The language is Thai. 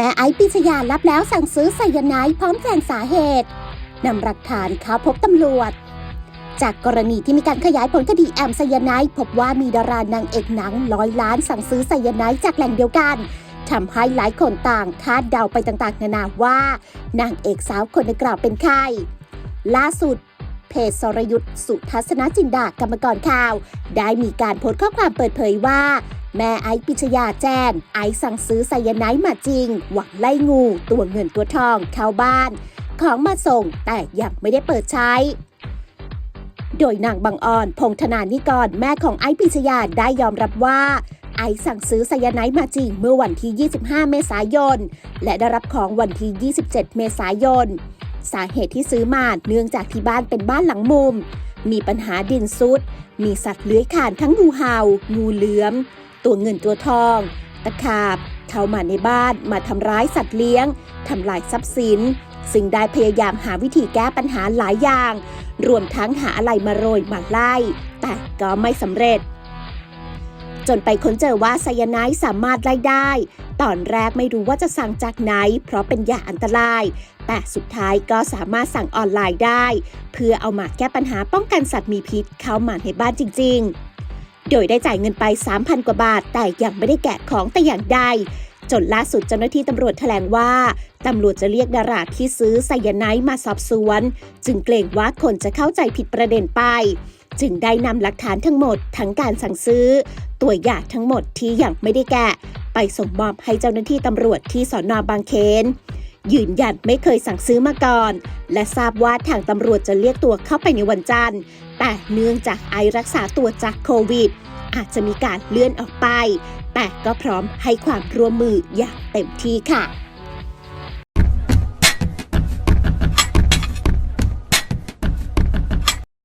แม่ไอซ์ปิชยารับแล้วสั่งซื้อไซยาไนด์พร้อมแจ้งสาเหตุนำหลักฐานเข้าพบตำรวจ จากกรณีที่มีการขยายผลคดีแอมไซยาไนด์พบว่ามีดารานางเอกหนังร้อยล้านสั่งซื้อไซยาไนด์จากแหล่งเดียวกันทำให้หลายคนต่างคาดเดาไปต่างๆ นานาว่านางเอกสาวคนดังกล่าวเป็นใครล่าสุดเพจสรยุทธ์สุทัศนจินดากรรมกรข่าว ได้มีการโพสต์ข้อความเปิดเผยว่า แม่ไอซ์ปิชยาแจ้ง ไอสั่งซื้อไซยาไนด์มาจริง หวังไล่งู ตัวเงินตัวทองเข้าบ้าน ของมาส่งแต่ยังไม่ได้เปิดใช้ โดยนางบางอ่อน พงธนานิกร แม่ของไอซ์ปิชยาได้ยอมรับว่าไอซ์สั่งซื้อไซยาไนด์มาจริงเมื่อวันที่ 25 เมษายน และได้รับของวันที่ 27 เมษายน สาเหตุที่ซื้อมาเนื่องจากที่บ้านเป็นบ้านหลังมุม มีปัญหาดินซุด มีสัตว์เลื้อยคลานทั้งงูเห่า งูเหลือม ตัวเงินตัวทอง ตะขาบ เข้ามาในบ้านมาทำร้ายสัตว์เลี้ยง ทำลายทรัพย์สิน ซึ่งได้พยายามหาวิธีแก้ปัญหาหลายอย่าง รวมทั้งหาอะไรมาโรยมาไล่ แต่ก็ไม่สำเร็จ จนไปค้นเจอว่าไซยาไนด์สามารถไล่ได้ ตอนแรกไม่รู้ว่าจะสั่งจากไหน เพราะเป็นยาอันตราย แต่สุดท้ายก็สามารถสั่งออนไลน์ได้ เพื่อเอามาแก้ปัญหาป้องกันสัตว์มีพิษเข้ามาในบ้านจริง ๆ โดยได้จ่ายเงินไป 3,000 กว่าบาท แต่ยังไม่ได้แกะของแต่อย่างใดจนล่าสุดเจ้าหน้าที่ตำรวจแถลงว่า ตำรวจจะเรียกดาราที่ซื้อไซยาไนด์มาสอบสวน จึงเกรงว่าคนจะเข้าใจผิดประเด็นไป จึงได้นำหลักฐานทั้งหมดทั้งการสั่งซื้อ ตัวอย่างทั้งหมดที่ยังไม่ได้แกะ ไปส่งมอบให้เจ้าหน้าที่ตำรวจที่สอนอบางเขน ยืนยันไม่เคยสั่งซื้อมาก่อน และทราบว่าทางตำรวจจะเรียกตัวเข้าไปในวันจันทร์ แต่เนื่องจากไอรักษาตัวจากโควิด อาจจะมีการเลื่อนออกไป แต่ก็พร้อมให้ความร่วมมืออย่างเต็มที่ค่ะ